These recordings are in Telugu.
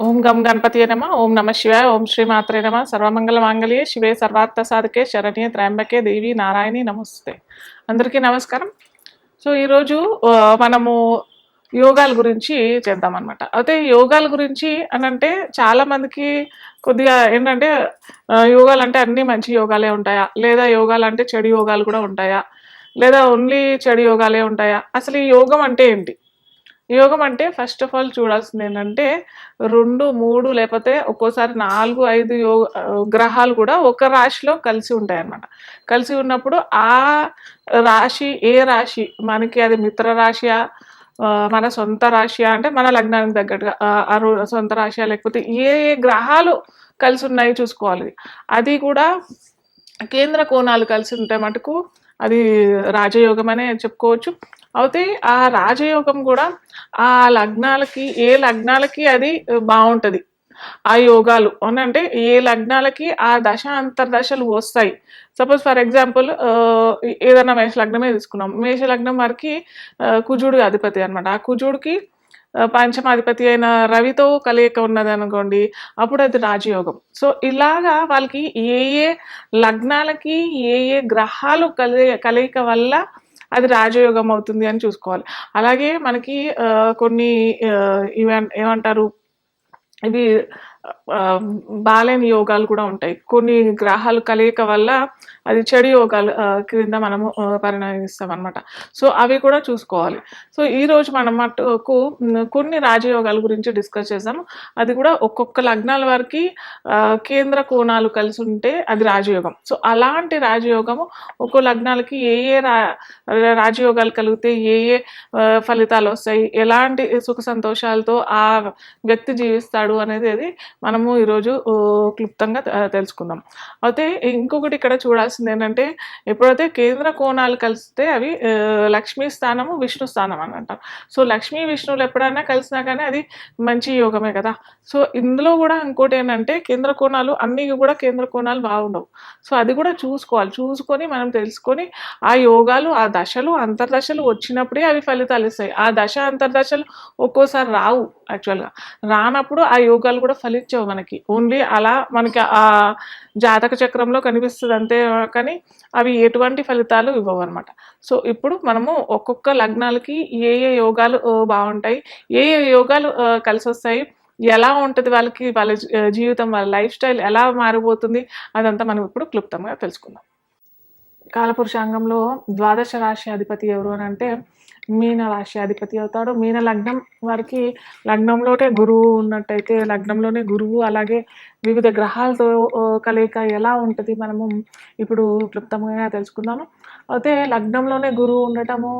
ఓం గం గణపతి నమ ఓం నమ శివాయ ఓం శ్రీ మాత్రే నమ. సర్వమంగళ మాంగళ్యే శివే సర్వార్థ సాధకే శరణ్యే త్రయంబకే దేవి నారాయణి నమస్తే. అందరికీ నమస్కారం. సో ఈరోజు మనము యోగాల గురించి చేద్దాం అనమాట అయితే యోగాల గురించి అని అంటే చాలా మందికి కొద్దిగా ఏంటంటే యోగాలు అంటే అన్ని మంచి యోగాలే ఉంటాయా? లేదా యోగాలు అంటే చెడు యోగాలు కూడా ఉంటాయా? లేదా ఓన్లీ చెడు యోగాలే ఉంటాయా? అసలు ఈ యోగం అంటే ఏంటి? యోగం అంటే ఫస్ట్ ఆఫ్ ఆల్ చూడాల్సింది ఏంటంటే రెండు మూడు లేకపోతే ఒక్కోసారి నాలుగు ఐదు యోగ గ్రహాలు కూడా ఒక రాశిలో కలిసి ఉంటాయి అన్నమాట కలిసి ఉన్నప్పుడు ఆ రాశి ఏ రాశి? మనకి అది మిత్ర రాశియా? మన సొంత రాశియా? అంటే మన లగ్నానికి తగ్గట్టుగా ఆ, సొంత రాశియా? లేకపోతే ఏ ఏ గ్రహాలు కలిసి ఉన్నాయి చూసుకోవాలి. అది కూడా కేంద్ర కోణాలు కలిసి ఉంటే మటుకు అది రాజయోగం అనే చెప్పుకోవచ్చు. అయితే ఆ రాజయోగం కూడా ఆ లగ్నాలకి ఏ లగ్నాలకి అది బాగుంటుంది ఆ యోగాలు అంటే ఏ లగ్నాలకి ఆ దశ అంతర్దశలు వస్తాయి. సపోజ్ ఫర్ ఎగ్జాంపుల్ ఏదైనా మేష లగ్నమే తీసుకున్నాం. మేష లగ్నం వారికి కుజుడు అధిపతి అనమాట ఆ కుజుడికి పంచమాధిపతి అయిన రవితో కలయిక ఉన్నది అనుకోండి అప్పుడు అది రాజయోగం. సో ఇలాగా వాళ్ళకి ఏ ఏ లగ్నాలకి ఏ ఏ గ్రహాలు కలి కలయిక వల్ల అది రాజయోగం అవుతుంది అని చూసుకోవాలి. అలాగే మనకి కొన్ని ఏమంటారు ఇవి బాలేని యోగాలు కూడా ఉంటాయి. కొన్ని గ్రహాలు కలయిక వల్ల అది చెడు యోగాలు క్రింద మనము పరిణమిస్తాం అనమాట సో అవి కూడా చూసుకోవాలి. సో ఈ రోజు మనం మటుకు కొన్ని రాజయోగాల గురించి డిస్కస్ చేసాము. అది కూడా ఒక్కొక్క లగ్నాల వరకు ఆ, కేంద్ర కోణాలు కలిసి ఉంటే అది రాజయోగం. సో అలాంటి రాజయోగము ఒక్కో లగ్నాలకి ఏ ఏ రాజయోగాలు కలిగితే ఏ ఏ ఫలితాలు వస్తాయి ఎలాంటి సుఖ సంతోషాలతో ఆ వ్యక్తి జీవిస్తాడు అనేది అది మనము ఈరోజు క్లుప్తంగా తెలుసుకుందాం. అయితే ఇంకొకటి ఇక్కడ చూడాల్సింది ఏంటంటే ఎప్పుడైతే కేంద్ర కోణాలు కలిస్తే అవి లక్ష్మీ స్థానము విష్ణు స్థానం అని అంటారు సో లక్ష్మీ విష్ణువులు ఎప్పుడైనా కలిసినా కానీ అది మంచి యోగమే కదా. సో ఇందులో కూడా ఇంకోటి ఏంటంటే కేంద్ర కోణాలు అన్ని కూడా కేంద్ర కోణాలు బాగుండవు. సో అది కూడా చూసుకోవాలి. చూసుకొని మనం తెలుసుకొని ఆ యోగాలు ఆ దశలు అంతర్దశలు వచ్చినప్పుడే అవి ఫలితాలు ఇస్తాయి. ఆ దశ అంతర్దశలు ఒక్కోసారి రావు యాక్చువల్గా. రానప్పుడు ఆ యోగాలు కూడా ఫలించవు మనకి. ఓన్లీ అలా మనకి ఆ జాతక చక్రంలో కనిపిస్తుంది అంతే కానీ అవి ఎటువంటి ఫలితాలు ఇవ్వవు అనమాట సో ఇప్పుడు మనము ఒక్కొక్క లగ్నాలకి ఏ ఏ యోగాలు బాగుంటాయి ఏ ఏ యోగాలు కలిసి వస్తాయి ఎలా ఉంటుంది వాళ్ళకి వాళ్ళ జీవితం వాళ్ళ లైఫ్ స్టైల్ ఎలా మారిపోతుంది అదంతా మనం ఇప్పుడు క్లుప్తంగా తెలుసుకుందాం. కాలపురుషాంగంలో ద్వాదశ రాశి అధిపతి ఎవరు అని అంటే మీన రాశి అధిపతి అవుతాడు. మీన లగ్నం వారికి లగ్నంలోనే గురువు ఉన్నట్టయితే లగ్నంలోనే గురువు అలాగే వివిధ గ్రహాలతో కలయిక ఎలా ఉంటుంది మనము ఇప్పుడు క్లుప్తంగా తెలుసుకుందాము. అయితే లగ్నంలోనే గురువు ఉండటము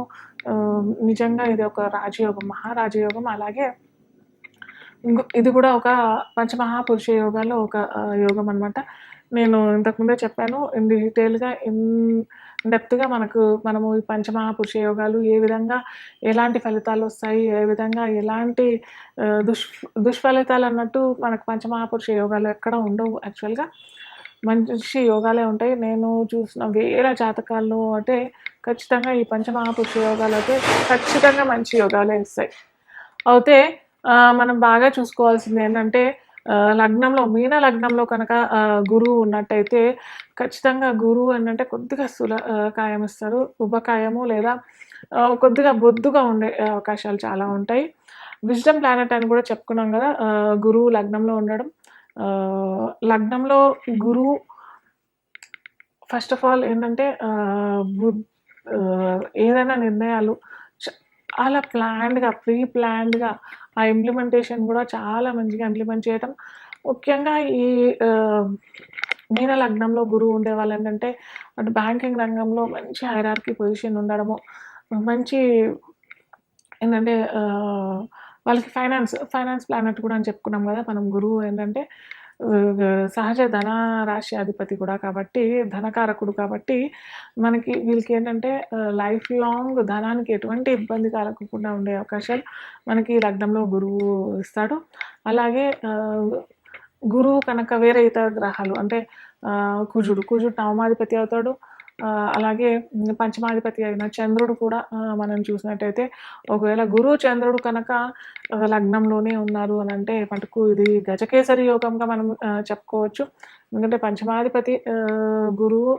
నిజంగా ఇది ఒక రాజయోగం మహారాజయోగం. అలాగే ఇది కూడా ఒక పంచమహాపురుష యోగాలో ఒక యోగం అనమాట నేను ఇంతకుముందే చెప్పాను ఇన్ డీటెయిల్గా ఇన్ డెప్త్గా మనకు మనము ఈ పంచమహాపురుష యోగాలు ఏ విధంగా ఎలాంటి ఫలితాలు వస్తాయి ఏ విధంగా ఎలాంటి దుష్ దుష్ఫలితాలు అన్నట్టు మనకు పంచమహాపురుష యోగాలు ఎక్కడ ఉండవు యాక్చువల్గా మంచి యోగాలే ఉంటాయి. నేను చూసిన వేల జాతకాల్లో అంటే ఖచ్చితంగా ఈ పంచమహాపురుష యోగాలు అయితే ఖచ్చితంగా మంచి యోగాలే ఇస్తాయి అయితే మనం బాగా చూసుకోవాల్సింది ఏంటంటే లగ్నంలో మీన లగ్నంలో కనుక గురువు ఉన్నట్టయితే ఖచ్చితంగా గురువు ఏంటంటే కొద్దిగా సుల కాయం ఇస్తారు. ఉపకాయము లేదా కొద్దిగా బొద్దుగా ఉండే అవకాశాలు చాలా ఉంటాయి. విజ్డమ్ ప్లానెట్ అని కూడా చెప్పుకున్నాం కదా గురువు లగ్నంలో ఉండడం. లగ్నంలో గురువు ఫస్ట్ ఆఫ్ ఆల్ ఏంటంటే బుద్- ఏదైనా నిర్ణయాలు చాలా ప్లాన్డ్గా ప్రీ ప్లాన్డ్గా ఆ ఇంప్లిమెంటేషన్ కూడా చాలా మంచిగా ఇంప్లిమెంట్ చేయటం. ముఖ్యంగా ఈ మీన లగ్నంలో గురువు ఉండే వాళ్ళు ఏంటంటే అటు బ్యాంకింగ్ రంగంలో మంచి హైరార్కీ పొజిషన్ ఉండడము మంచి ఏంటంటే వాళ్ళకి ఫైనాన్స్ ఫైనాన్స్ ప్లానెట్ కూడా అని చెప్పుకున్నాం కదా మనం గురువు ఏంటంటే సహజ ధన రాశి అధిపతి కూడా కాబట్టి ధనకారకుడు కాబట్టి మనకి వీళ్ళకి ఏంటంటే లైఫ్ లాంగ్ ధనానికి ఎటువంటి ఇబ్బంది కలగకుండా ఉండే అవకాశాలు మనకి లగ్నంలో గురువు ఇస్తాడు. అలాగే గురువు కనుక వేరే ఇతర గ్రహాలు అంటే కుజుడు కుజుడు నవమాధిపతి అవుతాడు. అలాగే పంచమాధిపతి అయిన చంద్రుడు కూడా మనం చూసినట్టయితే ఒకవేళ గురువు చంద్రుడు కనుక లగ్నంలోనే ఉన్నారు అని అంటే మటుకు ఇది గజకేసరి యోగంగా మనం చెప్పుకోవచ్చు. ఎందుకంటే పంచమాధిపతి గురువు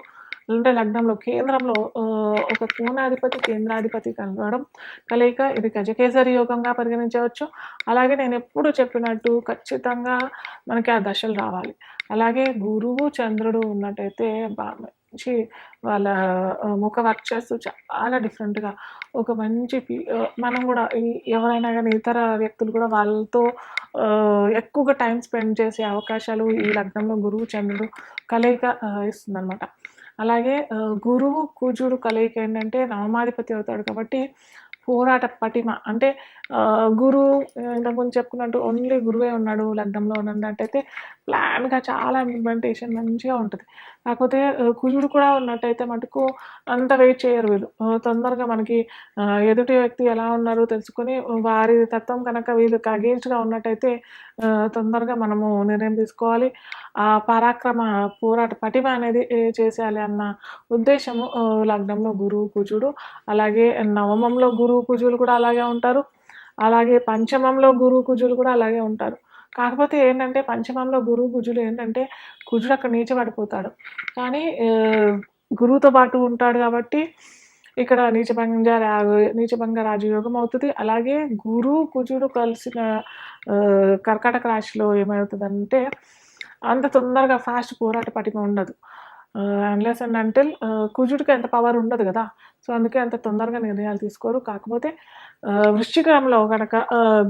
అంటే లగ్నంలో కేంద్రంలో ఒక కోణాధిపతి కేంద్రాధిపతి కలవడం కలయిక ఇది గజకేసరి యోగంగా పరిగణించవచ్చు. అలాగే నేను ఎప్పుడు చెప్పినట్టు ఖచ్చితంగా మనకి ఆ దశలు రావాలి. అలాగే గురువు చంద్రుడు ఉన్నట్టయితే బా- మంచి వాళ్ళ ముఖ ముఖ చేస్తూ చాలా డిఫరెంట్గా ఒక మంచి మనం కూడా ఎవరైనా కానీ ఇతర వ్యక్తులు కూడా వాళ్ళతో ఎక్కువగా టైం స్పెండ్ చేసే అవకాశాలు ఈ లగ్నంలో గురువు చంద్రుడు కలయిక ఇస్తుంది అనమాట అలాగే గురువు కూజుడు కలయిక ఏంటంటే నవమాధిపతి అవుతాడు కాబట్టి పోరాట పటిమ అంటే గురు గురువు ఇంతకు ముందు చెప్పుకున్నట్టు ఓన్లీ గురువే ఉన్నాడు లగ్నంలో ఉన్నట్టయితే ప్లాన్గా చాలా ఇంప్లిమెంటేషన్ మంచిగా ఉంటుంది. కాకపోతే కుజుడు కూడా ఉన్నట్టయితే మటుకు అంత వెయిట్ చేయరు వీళ్ళు. తొందరగా మనకి ఎదుటి వ్యక్తి ఎలా ఉన్నారో తెలుసుకొని వారి తత్వం కనుక వీళ్ళకి అగేన్స్ట్గా ఉన్నట్టయితే తొందరగా మనము నిర్ణయం తీసుకోవాలి. ఆ పరాక్రమ పోరాట పటిమ అనేది చేసేయాలి అన్న ఉద్దేశము లగ్నంలో గురువు కుజుడు. అలాగే నవమంలో గురువు కుజులు కూడా అలాగే ఉంటారు. అలాగే పంచమంలో గురువు కుజులు కూడా అలాగే ఉంటారు. కాకపోతే ఏంటంటే పంచమంలో గురువు కుజులు ఏంటంటే కుజుడు అక్కడ నీచబడిపోతాడు కానీ గురువుతో పాటు ఉంటాడు కాబట్టి ఇక్కడ నీచభంగ రా- నీచభంగ రాజయోగం అవుతుంది. అలాగే గురు కుజుడు కలిసిన కర్కాటక రాశిలో ఏమవుతుందంటే అంత తొందరగా ఫాస్ట్ పోరాట పటిమ ఉండదు. అన్లెస్ అండ్ అంటిల్ కుజుడికి అంత పవర్ ఉండదు కదా. సో అందుకే అంత తొందరగా నిర్ణయాలు తీసుకోరు. కాకపోతే ఆ, వృశ్చికంలో కనుక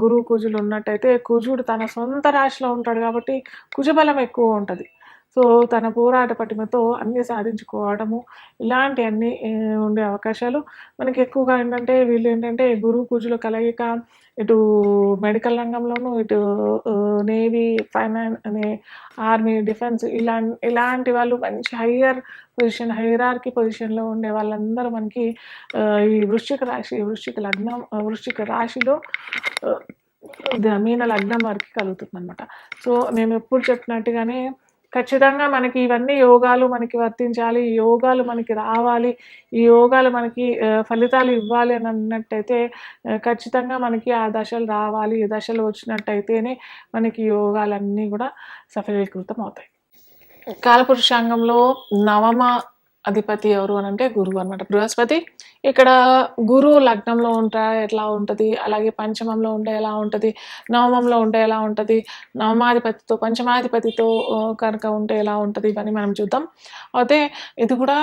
గురువు కుజులు ఉన్నట్టయితే కుజుడు తన సొంత రాశిలో ఉంటాడు కాబట్టి కుజబలం ఎక్కువ ఉంటుంది. సో తన పోరాట పటిమతో అన్నీ సాధించుకోవడము ఇలాంటివన్నీ ఉండే అవకాశాలు. మనకి ఎక్కువగా ఏంటంటే వీళ్ళు ఏంటంటే గురువు పూజలు కలయిక ఇటు మెడికల్ రంగంలోనూ ఇటు నేవీ ఫైనాన్స్ అనే ఆర్మీ డిఫెన్స్ ఇలా ఇలాంటి వాళ్ళు మంచి హయ్యర్ పొజిషన్ హైరార్కి పొజిషన్లో ఉండే వాళ్ళందరూ మనకి ఈ వృశ్చిక రాశి వృశ్చిక లగ్నం వృశ్చిక రాశిలో మీన లగ్నం వారికి కలుగుతుంది అనమాట సో నేను ఎప్పుడు చెప్పినట్టుగానే ఖచ్చితంగా మనకి ఇవన్నీ యోగాలు మనకి వర్తించాలి ఈ యోగాలు మనకి రావాలి ఈ యోగాలు మనకి ఫలితాలు ఇవ్వాలి అని అన్నట్టయితే ఖచ్చితంగా మనకి ఆ దశలు రావాలి ఈ దశలు వచ్చినట్టయితేనే మనకి యోగాలన్నీ కూడా సఫలీకృతం అవుతాయి కాలపురుషాంగంలో నవమ అధిపతి ఎవరు అని అంటే గురువు అనమాట బృహస్పతి ఇక్కడ గురువు లగ్నంలో ఉంటే ఎట్లా ఉంటుంది? అలాగే పంచమంలో ఉంటే ఎలా ఉంటుంది? నవమంలో ఉంటే ఎలా ఉంటుంది? నవమాధిపతితో పంచమాధిపతితో కనుక ఉంటే ఎలా ఉంటుంది? ఇవన్నీ మనం చూద్దాం. అయితే ఇది కూడా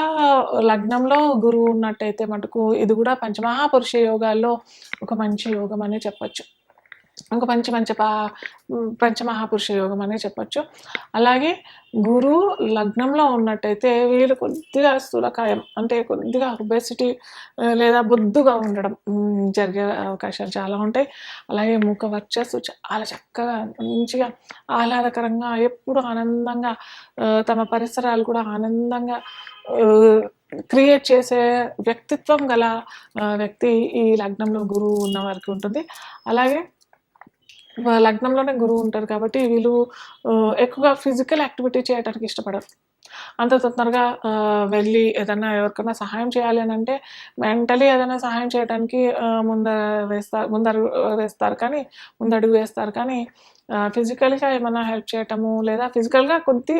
లగ్నంలో గురువు ఉన్నట్టయితే మటుకు ఇది కూడా పంచమహాపురుష యోగాల్లో ఒక మంచి యోగం అనే చెప్పొచ్చు. ఇంక మంచి మంచి పా పంచమహాపురుష యోగం అనే చెప్పొచ్చు. అలాగే గురువు లగ్నంలో ఉన్నట్టయితే వీళ్ళు కొద్దిగా స్థూలకాయం అంటే కొద్దిగా ఒబెసిటీ లేదా బొద్దుగా ఉండడం జరిగే అవకాశాలు చాలా ఉంటాయి. అలాగే ముఖ వర్చస్సు చాలా చక్కగా మంచిగా ఆహ్లాదకరంగా ఎప్పుడు ఆనందంగా తమ పరిసరాలు కూడా ఆనందంగా క్రియేట్ చేసే వ్యక్తిత్వం గల వ్యక్తి ఈ లగ్నంలో గురువు ఉన్న వారికి ఉంటుంది. అలాగే లగ్నంలోనే గురువు ఉంటారు కాబట్టి వీళ్ళు ఎక్కువగా ఫిజికల్ యాక్టివిటీ చేయడానికి ఇష్టపడరు. అంత తొందరగా వెళ్ళి ఏదైనా ఎవరికైనా సహాయం చేయాలి అని అంటే మెంటలీ ఏదైనా సహాయం చేయడానికి ముంద ముందర వేస్తారు ముందరు వేస్తారు కానీ ముందడుగు వేస్తారు కానీ ఫిజికల్గా ఏమైనా హెల్ప్ చేయటము లేదా ఫిజికల్గా కొద్ది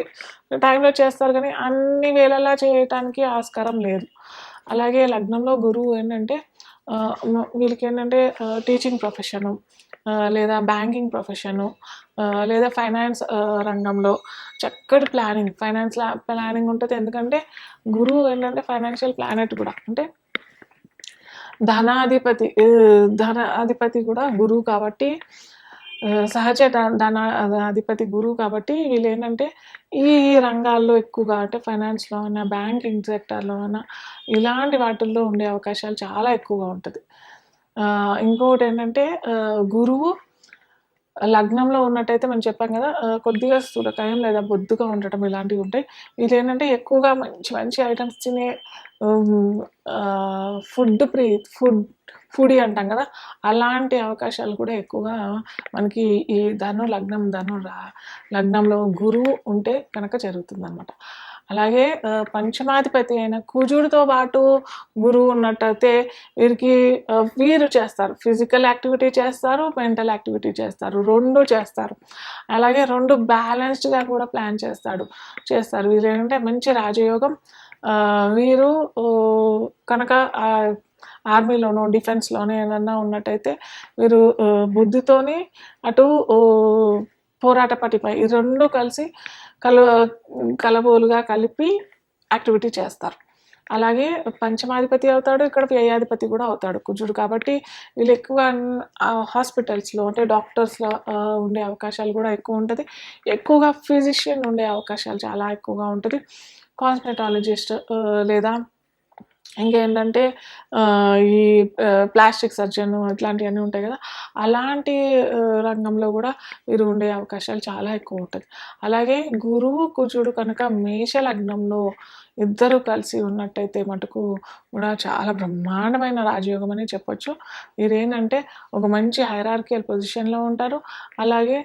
టైంలో చేస్తారు కానీ అన్ని వేళలా చేయటానికి ఆస్కారం లేదు. అలాగే లగ్నంలో గురువు ఏంటంటే వీళ్ళకి ఏంటంటే టీచింగ్ ప్రొఫెషను లేదా బ్యాంకింగ్ ప్రొఫెషను లేదా ఫైనాన్స్ రంగంలో చక్కటి ప్లానింగ్ ఫైనాన్స్ ప్లానింగ్ ఉంటుంది. ఎందుకంటే గురువు ఏంటంటే ఫైనాన్షియల్ ప్లానెట్ కూడా. అంటే ధనాధిపతి ధనాధిపతి కూడా గురువు కాబట్టి సహజ ధన అధిపతి గురువు కాబట్టి వీళ్ళు ఏంటంటే ఈ రంగాల్లో ఎక్కువగా అంటే ఫైనాన్స్లో అయినా బ్యాంకింగ్ సెక్టర్లో అయినా ఇలాంటి వాటిల్లో ఉండే అవకాశాలు చాలా ఎక్కువగా ఉంటుంది. ఇంకొకటి ఏంటంటే గురువు లగ్నంలో ఉన్నట్టయితే మనం చెప్పాం కదా కొద్దిగా స్థూలకాయం లేదా బొద్దుగా ఉండటం ఇలాంటివి ఉంటాయి. వీళ్ళు ఏంటంటే ఎక్కువగా మంచి మంచి ఐటమ్స్ తినే ఫుడ్ ప్రీ ఫుడ్ ఫుడీ అంటాం కదా అలాంటి అవకాశాలు కూడా ఎక్కువగా మనకి ఈ ధను లగ్నం ధను రా లగ్నంలో గురువు ఉంటే కనుక జరుగుతుంది అనమాట అలాగే పంచమాధిపతి అయిన కుజుడితో పాటు గురువు ఉన్నట్టయితే వీరికి వీరు చేస్తారు. ఫిజికల్ యాక్టివిటీ చేస్తారు మెంటల్ యాక్టివిటీ చేస్తారు. రెండు చేస్తారు. అలాగే రెండు బ్యాలెన్స్డ్గా కూడా ప్లాన్ చేస్తాడు చేస్తారు. వీరు ఏంటంటే మంచి రాజయోగం. వీరు కనుక ఆర్మీలోనో డిఫెన్స్లోనో ఏదన్నా ఉన్నట్టయితే వీరు బుద్ధితోని అటు పోరాట పటిపై ఈ రెండు కలిసి కల కలబోలుగా కలిపి యాక్టివిటీ చేస్తారు. అలాగే పంచమాధిపతి అవుతాడు ఇక్కడ వ్యయాధిపతి కూడా అవుతాడు కుజుడు. కాబట్టి వీళ్ళు ఎక్కువ హాస్పిటల్స్లో అంటే డాక్టర్స్లో ఉండే అవకాశాలు కూడా ఎక్కువ ఉంటుంది. ఎక్కువగా ఫిజిషియన్ ఉండే అవకాశాలు చాలా ఎక్కువగా ఉంటుంది. కాస్మెటాలజిస్ట్ లేదా ఇంకేంటంటే ఈ ప్లాస్టిక్ సర్జన్ ఇట్లాంటివన్నీ ఉంటాయి కదా అలాంటి రంగంలో కూడా వీరు ఉండే అవకాశాలు చాలా ఎక్కువ ఉంటుంది అలాగే గురువు కుజుడు కనుక మేష లగ్నంలో ఇద్దరు కలిసి ఉన్నట్టయితే మటుకు కూడా చాలా బ్రహ్మాండమైన రాజయోగం అని చెప్పొచ్చు. వీరేంటంటే ఒక మంచి హైరార్కియల్ పొజిషన్లో ఉంటారు. అలాగే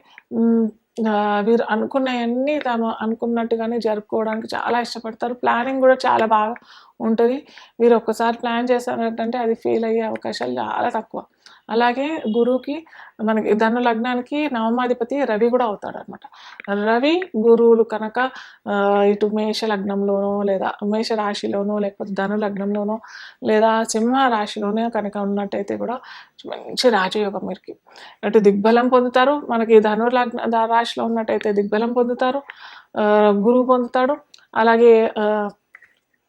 వీరు అనుకున్నవన్నీ తమ అనుకున్నట్టుగానే జరుపుకోవడానికి చాలా ఇష్టపడతారు. ప్లానింగ్ కూడా చాలా బాగా ఉంటుంది. వీరు ఒక్కసారి ప్లాన్ చేశారంటే అది ఫెయిల్ అయ్యే అవకాశాలు చాలా తక్కువ. అలాగే గురువుకి మనకి ధను లగ్నానికి నవమాధిపతి రవి కూడా అవుతాడు అనమాట రవి గురువులు కనుక ఇటు మేష లగ్నంలోనో లేదా మేష రాశిలోనో లేకపోతే ధను లగ్నంలోనో లేదా సింహ రాశిలోనే కనుక ఉన్నట్టయితే కూడా మంచి రాజయోగం వీరికి. అటు దిగ్బలం పొందుతారు. మనకి ధను లగ్న రాశిలో ఉన్నట్టయితే దిగ్బలం పొందుతారు. గురువు పొందుతాడు. అలాగే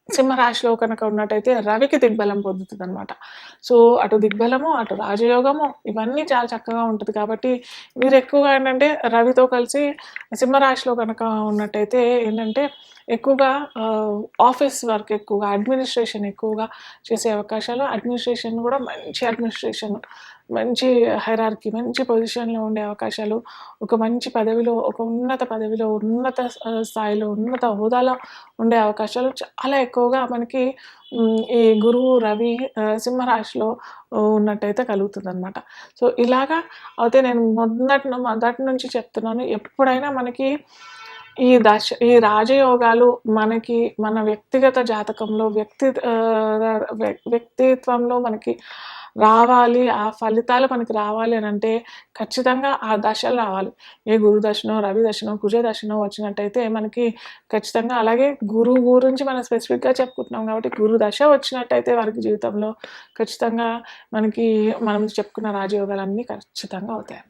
సింహరాశిలో కనుక ఉన్నట్టయితే రవికి దిగ్బలం పొందుతుంది అనమాట సో అటు దిగ్బలము అటు రాజయోగము ఇవన్నీ చాలా చక్కగా ఉంటుంది కాబట్టి మీరు ఎక్కువగా ఏంటంటే రవితో కలిసి సింహరాశిలో కనుక ఉన్నట్టయితే ఏంటంటే ఎక్కువగా ఆఫీస్ వర్క్ ఎక్కువగా అడ్మినిస్ట్రేషన్ ఎక్కువగా చేసే అవకాశాలు అడ్మినిస్ట్రేషన్ కూడా మంచి అడ్మినిస్ట్రేషన్ మంచి హైరార్కీ మంచి పొజిషన్లో ఉండే అవకాశాలు ఒక మంచి పదవిలో ఒక ఉన్నత పదవిలో ఉన్నత స్థాయిలో ఉన్నత హోదాలో ఉండే అవకాశాలు చాలా ఎక్కువగా మనకి ఈ గురువు రవి సింహరాశిలో ఉన్నట్టయితే కలుగుతుంది అనమాట సో ఇలాగా అయితే నేను మొదటి మొదటి నుంచి చెప్తున్నాను. ఎప్పుడైనా మనకి ఈ దశ ఈ రాజయోగాలు మనకి మన వ్యక్తిగత జాతకంలో వ్యక్తి వ్యక్తిత్వంలో మనకి రావాలి ఆ ఫలితాలు మనకి రావాలి అని అంటే ఖచ్చితంగా ఆ దశలు రావాలి. ఏ గురు దశనో రవి దశనో కుజ దశనో వచ్చినట్టయితే మనకి ఖచ్చితంగా అలాగే గురువు గురించి మనం స్పెసిఫిక్గా చెప్పుకుంటున్నాం కాబట్టి గురు దశ వచ్చినట్టయితే వారికి జీవితంలో ఖచ్చితంగా మనకి మనం చెప్పుకున్న రాజయోగాలన్నీ ఖచ్చితంగా అవుతాయి